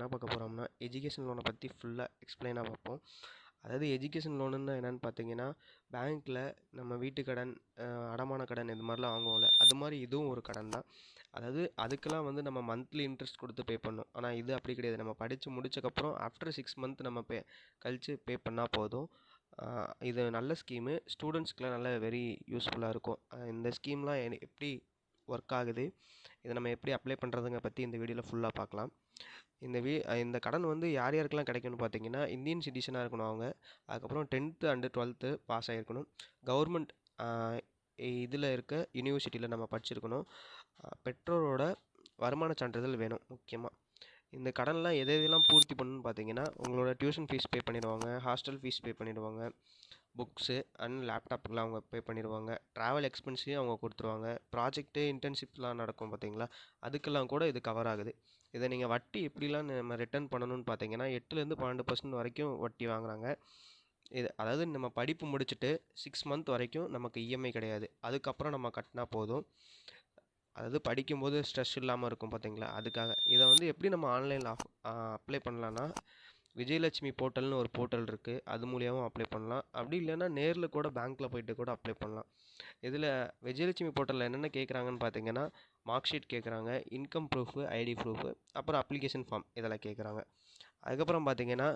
என்ன பார்க்க போகிறோம்னா எஜுகேஷன் லோனை பற்றி ஃபுல்லாக எக்ஸ்பிளைனாக பார்ப்போம். அதாவது எஜுகேஷன் லோனுன்னா என்னென்னு பார்த்தீங்கன்னா பேங்க்கில் நம்ம வீட்டு கடன் அடமான கடன் இது மாதிரிலாம் வாங்குவோம்ல அது மாதிரி இதுவும் ஒரு கடன் தான். அதாவது அதுக்கெல்லாம் வந்து நம்ம மந்த்லி இன்ட்ரெஸ்ட் கொடுத்து பே பண்ணணும். ஆனால் இது அப்படி கிடையாது. நம்ம படித்து முடிச்சக்கப்புறம் ஆஃப்டர் சிக்ஸ் மந்த் நம்ம பே கழித்து பே பண்ணால் போதும். இது நல்ல ஸ்கீமு ஸ்டூடெண்ட்ஸ்க்குலாம் நல்ல வெரி யூஸ்ஃபுல்லாக இருக்கும். இந்த ஸ்கீம்லாம் எப்படி ஒர்க் ஆகுது? இதை நம்ம எப்படி அப்ளை பண்ணுறதுங்க பற்றி இந்த வீடியோவில் ஃபுல்லாக பார்க்கலாம். இந்த வீ இந்த கடன் வந்து யார் யாருக்கெல்லாம் கிடைக்கும்னு பார்த்தீங்கன்னா இந்தியன் சிட்டிசனாக இருக்கணும் அவங்க. அதுக்கப்புறம் டென்த்து அண்டு டுவெல்த்து பாஸ் ஆகிருக்கணும் கவர்மெண்ட் இதில் இருக்க யூனிவர்சிட்டியில் நம்ம படிச்சிருக்கணும். பெற்றோரோட வருமான சான்றிதழ் வேணும் முக்கியமாக இந்த கடன்லாம் எது எதெல்லாம் பூர்த்தி பண்ணணும்னு பார்த்தீங்கன்னா உங்களோட டியூஷன் ஃபீஸ் பே பண்ணிடுவாங்க ஹாஸ்டல் ஃபீஸ் பே பண்ணிடுவாங்க. புக்ஸு அண்ட் லேப்டாப்புக்கெலாம் அவங்க பே பண்ணிடுவாங்க ட்ராவல் எக்ஸ்பென்ஸையும் அவங்க கொடுத்துருவாங்க. ப்ராஜெக்ட்டு இன்டர்ன்ஷிப்லாம் நடக்கும் பார்த்தீங்களா? அதுக்கெல்லாம் கூட இது கவர் ஆகுது. இதை நீங்கள் வட்டி எப்படிலாம் நம்ம ரிட்டர்ன் பண்ணணும்னு பார்த்தீங்கன்னா எட்டுலேருந்து பன்னெண்டு பர்சன்ட் வரைக்கும் வட்டி வாங்குறாங்க. இது அதாவது நம்ம படிப்பு முடிச்சுட்டு சிக்ஸ் மந்த் வரைக்கும் நமக்கு இஎம்ஐ கிடையாது. அதுக்கப்புறம் நம்ம கட்டினா போதும். அதாவது படிக்கும்போது ஸ்ட்ரெஸ் இல்லாமல் இருக்கும் பார்த்தீங்களா? அதுக்காக இதை வந்து எப்படி நம்ம ஆன்லைனில் அப்ளை பண்ணலான்னா விஜயலட்சுமி போர்ட்டல்னு ஒரு போர்ட்டல் இருக்குது அது மூலியமாக அப்ளை பண்ணலாம். அப்படி இல்லைன்னா நேரில் கூட பேங்க்கில் போயிட்டு கூட அப்ளை பண்ணலாம். இதில் விஜயலட்சுமி போர்ட்டலில் என்னென்ன கேட்குறாங்கன்னு பார்த்தீங்கன்னா மார்க் ஷீட் கேட்குறாங்க இன்கம் ப்ரூஃபு ஐடி ப்ரூஃபு அப்புறம் அப்ளிகேஷன் ஃபார்ம் இதெல்லாம் கேட்குறாங்க அதுக்கப்புறம் பார்த்தீங்கன்னா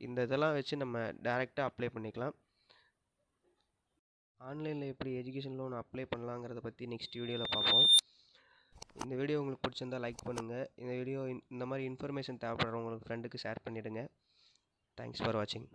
இந்த இதெல்லாம் வச்சு நம்ம டேரெக்டாக அப்ளை பண்ணிக்கலாம். ஆன்லைனில் எப்படி எஜுகேஷன் லோன் அப்ளை பண்ணலாங்கிறத பற்றி நெக்ஸ்ட் வீடியோவில் பார்ப்போம் இந்த வீடியோ உங்களுக்கு பிடிச்சிருந்தா லைக் பண்ணுங்கள் இந்த வீடியோ இந்த மாதிரி இன்ஃபர்மேஷன் தேவைப்படுறவங்களுக்கு ஃப்ரெண்டுக்கு ஷேர் பண்ணிவிடுங்க தேங்க்ஸ் ஃபார் வாட்சிங்